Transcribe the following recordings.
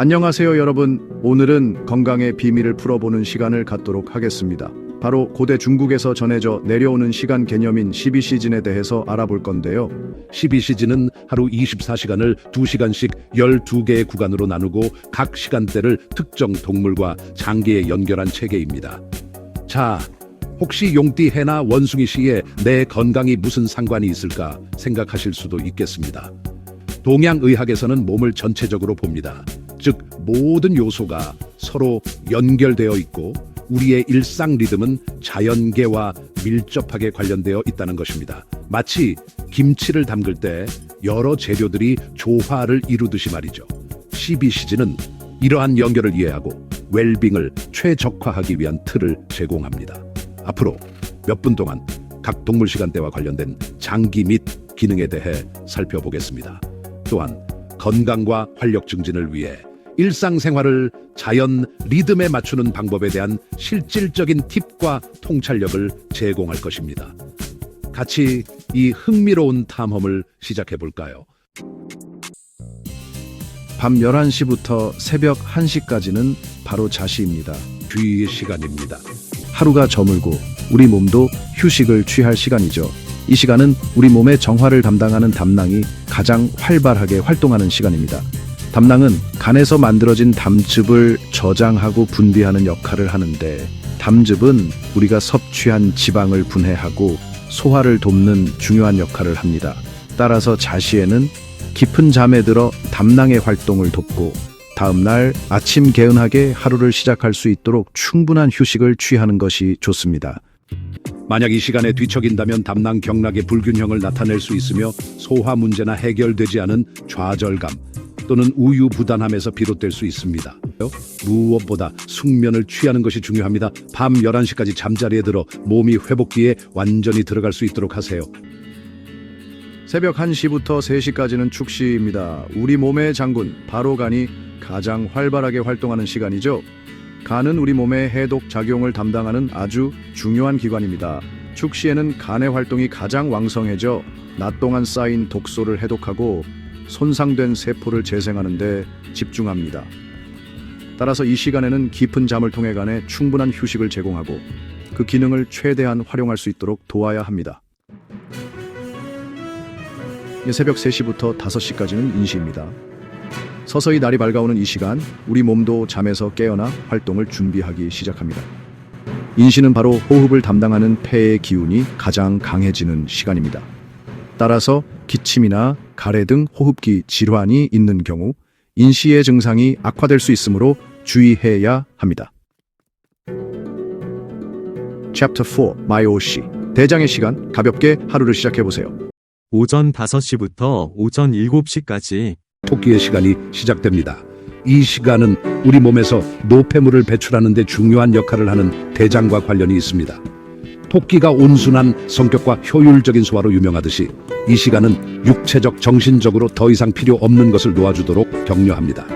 안녕하세요, 여러분. 오늘은 건강의 비밀을 풀어보는 시간을 갖도록 하겠습니다. 바로 고대 중국에서 전해져 내려오는 시간 개념인 12시즌에 대해서 알아볼 건데요. 12시즌은 하루 24시간을 2시간씩 12개의 구간으로 나누고 각 시간대를 특정 동물과 장기에 연결한 체계입니다. 자, 혹시 용띠 해나 원숭이 씨에 내 건강이 무슨 상관이 있을까 생각하실 수도 있겠습니다. 동양의학에서는 몸을 전체적으로 봅니다. 즉, 모든 요소가 서로 연결되어 있고 우리의 일상 리듬은 자연계와 밀접하게 관련되어 있다는 것입니다. 마치 김치를 담글 때 여러 재료들이 조화를 이루듯이 말이죠. 12시즌은 이러한 연결을 이해하고 웰빙을 최적화하기 위한 틀을 제공합니다. 앞으로 몇 분 동안 각 동물 시간대와 관련된 장기 및 기능에 대해 살펴보겠습니다. 또한 건강과 활력 증진을 위해 일상생활을 자연 리듬에 맞추는 방법에 대한 실질적인 팁과 통찰력을 제공할 것입니다. 같이 이 흥미로운 탐험을 시작해 볼까요? 밤 11시부터 새벽 1시까지는 바로 자시입니다. 주의 시간입니다. 하루가 저물고 우리 몸도 휴식을 취할 시간이죠. 이 시간은 우리 몸의 정화를 담당하는 담낭이 가장 활발하게 활동하는 시간입니다. 담낭은 간에서 만들어진 담즙을 저장하고 분비하는 역할을 하는데 담즙은 우리가 섭취한 지방을 분해하고 소화를 돕는 중요한 역할을 합니다. 따라서 자시에는 깊은 잠에 들어 담낭의 활동을 돕고 다음 날 아침 개운하게 하루를 시작할 수 있도록 충분한 휴식을 취하는 것이 좋습니다. 만약 이 시간에 뒤척인다면 담낭 경락의 불균형을 나타낼 수 있으며 소화 문제나 해결되지 않은 좌절감 또는 우유부단함에서 비롯될 수 있습니다. 무엇보다 숙면을 취하는 것이 중요합니다. 밤 11시까지 잠자리에 들어 몸이 회복기에 완전히 들어갈 수 있도록 하세요. 새벽 1시부터 3시까지는 축시입니다. 우리 몸의 장군, 바로 간이 가장 활발하게 활동하는 시간이죠. 간은 우리 몸의 해독 작용을 담당하는 아주 중요한 기관입니다. 축시에는 간의 활동이 가장 왕성해져 낮 동안 쌓인 독소를 해독하고 손상된 세포를 재생하는 데 집중합니다. 따라서 이 시간에는 깊은 잠을 통해 간에 충분한 휴식을 제공하고 그 기능을 최대한 활용할 수 있도록 도와야 합니다. 새벽 3시부터 5시까지는 인시입니다. 서서히 날이 밝아오는 이 시간, 우리 몸도 잠에서 깨어나 활동을 준비하기 시작합니다. 인시는 바로 호흡을 담당하는 폐의 기운이 가장 강해지는 시간입니다. 따라서 기침이나 가래 등 호흡기 질환이 있는 경우 인시의 증상이 악화될 수 있으므로 주의해야 합니다. Chapter 4 마요시 대장의 시간 가볍게 하루를 시작해 보세요. 오전 5시부터 오전 7시까지 토끼의 시간이 시작됩니다. 이 시간은 우리 몸에서 노폐물을 배출하는 데 중요한 역할을 하는 대장과 관련이 있습니다. 토끼가 온순한 성격과 효율적인 소화로 유명하듯이 이 시간은 육체적, 정신적으로 더 이상 필요 없는 것을 놓아주도록 격려합니다.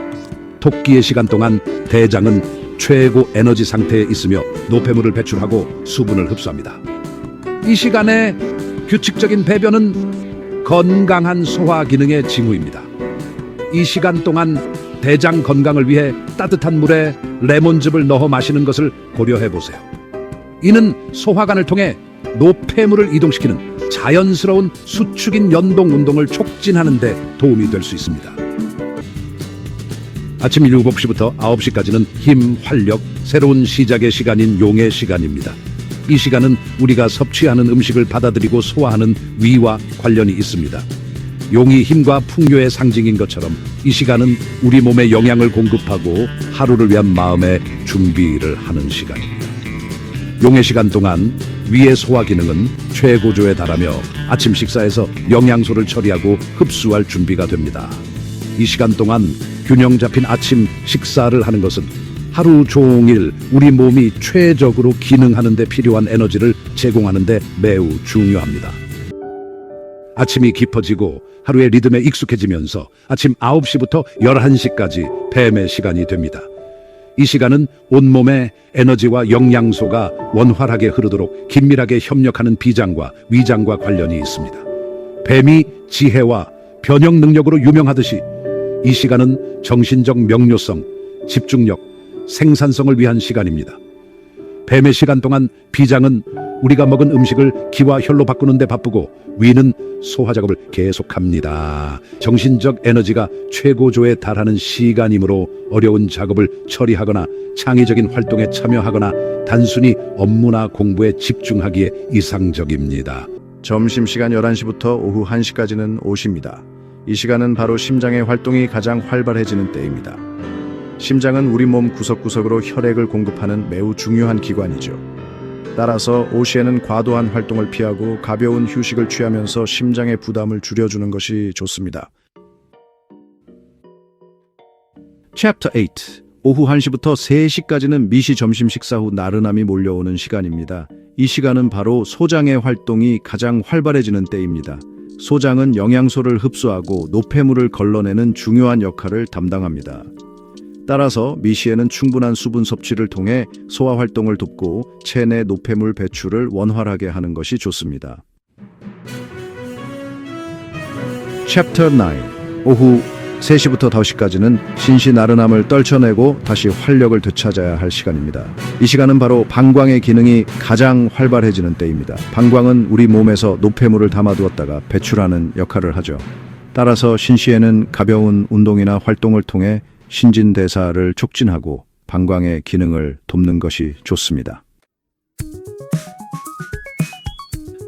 토끼의 시간 동안 대장은 최고 에너지 상태에 있으며 노폐물을 배출하고 수분을 흡수합니다. 이 시간에 규칙적인 배변은 건강한 소화 기능의 징후입니다. 이 시간 동안 대장 건강을 위해 따뜻한 물에 레몬즙을 넣어 마시는 것을 고려해 보세요. 이는 소화관을 통해 노폐물을 이동시키는 자연스러운 수축인 연동 운동을 촉진하는 데 도움이 될 수 있습니다. 아침 7시부터 9시까지는 힘, 활력, 새로운 시작의 시간인 용의 시간입니다. 이 시간은 우리가 섭취하는 음식을 받아들이고 소화하는 위와 관련이 있습니다. 용이 힘과 풍요의 상징인 것처럼 이 시간은 우리 몸에 영양을 공급하고 하루를 위한 마음의 준비를 하는 시간입니다. 용의 시간 동안 위의 소화 기능은 최고조에 달하며 아침 식사에서 영양소를 처리하고 흡수할 준비가 됩니다. 이 시간 동안 균형 잡힌 아침 식사를 하는 것은 하루 종일 우리 몸이 최적으로 기능하는 데 필요한 에너지를 제공하는 데 매우 중요합니다. 아침이 깊어지고 하루의 리듬에 익숙해지면서 아침 9시부터 11시까지 뱀의 시간이 됩니다. 이 시간은 온몸의 에너지와 영양소가 원활하게 흐르도록 긴밀하게 협력하는 비장과 위장과 관련이 있습니다. 뱀이 지혜와 변형 능력으로 유명하듯이 이 시간은 정신적 명료성, 집중력, 생산성을 위한 시간입니다. 뱀의 시간 동안 비장은 우리가 먹은 음식을 기와 혈로 바꾸는 데 바쁘고 위는 소화 작업을 계속합니다. 정신적 에너지가 최고조에 달하는 시간이므로 어려운 작업을 처리하거나 창의적인 활동에 참여하거나 단순히 업무나 공부에 집중하기에 이상적입니다. 점심시간 11시부터 오후 1시까지는 오십니다. 이 시간은 바로 심장의 활동이 가장 활발해지는 때입니다. 심장은 우리 몸 구석구석으로 혈액을 공급하는 매우 중요한 기관이죠. 따라서 오시에는 과도한 활동을 피하고 가벼운 휴식을 취하면서 심장의 부담을 줄여주는 것이 좋습니다. Chapter 8 오후 1시부터 3시까지는 미시 점심 식사 후 나른함이 몰려오는 시간입니다. 이 시간은 바로 소장의 활동이 가장 활발해지는 때입니다. 소장은 영양소를 흡수하고 노폐물을 걸러내는 중요한 역할을 담당합니다. 따라서 미시에는 충분한 수분 섭취를 통해 소화 활동을 돕고 체내 노폐물 배출을 원활하게 하는 것이 좋습니다. Chapter 9 오후 3시부터 5시까지는 신시 나른함을 떨쳐내고 다시 활력을 되찾아야 할 시간입니다. 이 시간은 바로 방광의 기능이 가장 활발해지는 때입니다. 방광은 우리 몸에서 노폐물을 담아두었다가 배출하는 역할을 하죠. 따라서 신시에는 가벼운 운동이나 활동을 통해 신진대사를 촉진하고 방광의 기능을 돕는 것이 좋습니다.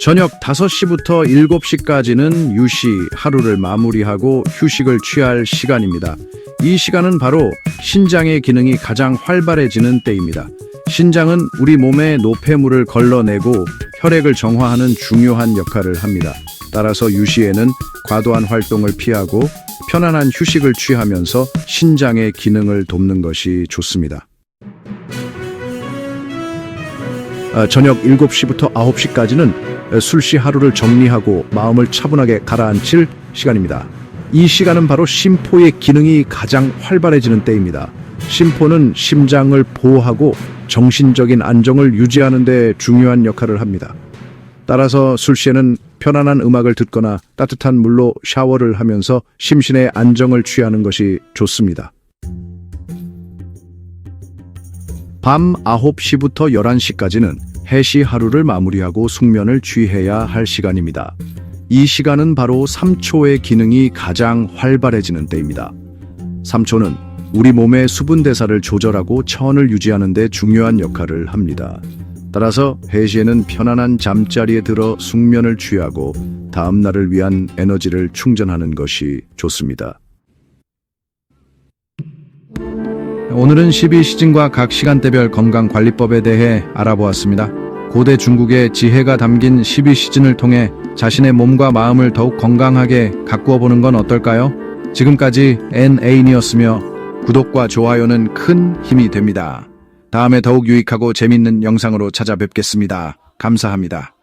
저녁 5시부터 7시까지는 유시 하루를 마무리하고 휴식을 취할 시간입니다. 이 시간은 바로 신장의 기능이 가장 활발해지는 때입니다. 신장은 우리 몸의 노폐물을 걸러내고 혈액을 정화하는 중요한 역할을 합니다. 따라서 유시에는 과도한 활동을 피하고 편안한 휴식을 취하면서 신장의 기능을 돕는 것이 좋습니다. 아, 저녁 7시부터 9시까지는 술시 하루를 정리하고 마음을 차분하게 가라앉힐 시간입니다. 이 시간은 바로 심포의 기능이 가장 활발해지는 때입니다. 심포는 심장을 보호하고 정신적인 안정을 유지하는 데 중요한 역할을 합니다. 따라서 술시에는 편안한 음악을 듣거나 따뜻한 물로 샤워를 하면서 심신의 안정을 취하는 것이 좋습니다. 밤 9시부터 11시까지는 해시 하루를 마무리하고 숙면을 취해야 할 시간입니다. 이 시간은 바로 3초의 기능이 가장 활발해지는 때입니다. 3초는 우리 몸의 수분 대사를 조절하고 천을 유지하는 데 중요한 역할을 합니다. 따라서 해시에는 편안한 잠자리에 들어 숙면을 취하고 다음 날을 위한 에너지를 충전하는 것이 좋습니다. 오늘은 12시즌과 각 시간대별 건강관리법에 대해 알아보았습니다. 고대 중국의 지혜가 담긴 12시즌을 통해 자신의 몸과 마음을 더욱 건강하게 가꾸어 보는 건 어떨까요? 지금까지 NA인이었으며 구독과 좋아요는 큰 힘이 됩니다. 다음에 더욱 유익하고 재밌는 영상으로 찾아뵙겠습니다. 감사합니다.